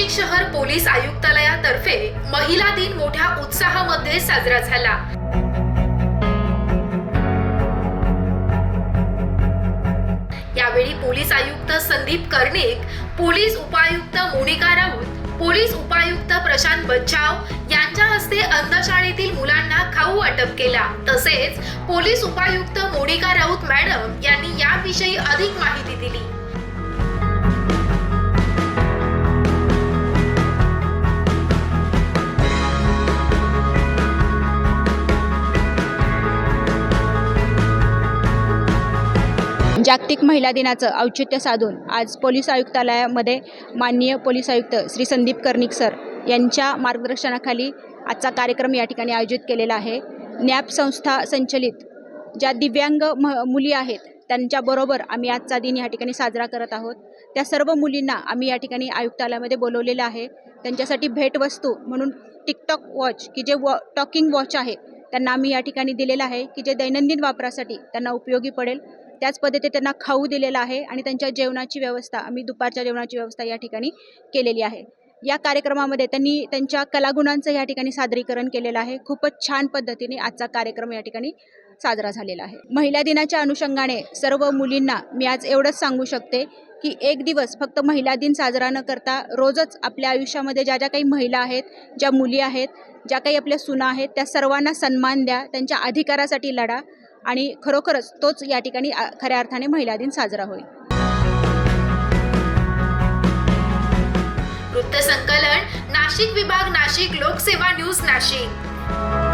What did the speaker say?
नाशिक शहर पोलीस आयुक्तालयातर्फे महिला दिन मोठ्या उत्साहामध्ये साजरा झाला. यावेळी पोलीस आयुक्त संदीप कर्णिक पोलीस उपायुक्त मोनिका राऊत पोलीस उपायुक्त प्रशांत बच्चाव यांच्या हस्ते अंधशाळेतील मुलांना खाऊ वाटप केला. तसेच पोलीस उपायुक्त मोनिका राऊत मॅडम यांनी याविषयी अधिक माहिती दिली. जागतिक महिला दिनाचं औचित्य साधून आज पोलीस आयुक्तालयामध्ये माननीय पोलीस आयुक्त श्री संदीप कर्णिक सर यांच्या मार्गदर्शनाखाली आजचा कार्यक्रम या ठिकाणी आयोजित केलेला आहे. नॅप संस्था संचलित ज्या दिव्यांग म मुली आहेत त्यांच्याबरोबर आम्ही आजचा दिन या ठिकाणी साजरा करत आहोत. त्या सर्व मुलींना आम्ही या ठिकाणी आयुक्तालयामध्ये बोलवलेलं आहे. त्यांच्यासाठी भेटवस्तू म्हणून टिकटॉक वॉच की जे वॉ टॉकिंग वॉच आहे त्यांना आम्ही या ठिकाणी दिलेलं आहे की जे दैनंदिन वापरासाठी त्यांना उपयोगी पडेल. त्याच पद्धतीने त्यांना खाऊ दिलेलं आहे आणि त्यांच्या जेवणाची व्यवस्था आम्ही दुपारच्या जेवणाची व्यवस्था या ठिकाणी केलेली आहे. या कार्यक्रमामध्ये त्यांनी त्यांच्या कलागुणांचं या ठिकाणी सादरीकरण केलेलं आहे. खूपच छान पद्धतीने आजचा कार्यक्रम या ठिकाणी साजरा झालेला आहे. महिला दिनाच्या अनुषंगाने सर्व मुलींना मी आज एवढंच सांगू शकते की एक दिवस फक्त महिला दिन साजरा न करता रोजच आपल्या आयुष्यामध्ये ज्या ज्या काही महिला आहेत ज्या मुली आहेत ज्या काही आपल्या सुना आहेत त्या सर्वांना सन्मान द्या त्यांच्या अधिकारासाठी लढा. आणि खरोखरच तोच या ठिकाणी खऱ्या अर्थाने महिला दिन साजरा होईल. वृत्तसंकलन नाशिक विभाग नाशिक लोकसेवा न्यूज नाशिक.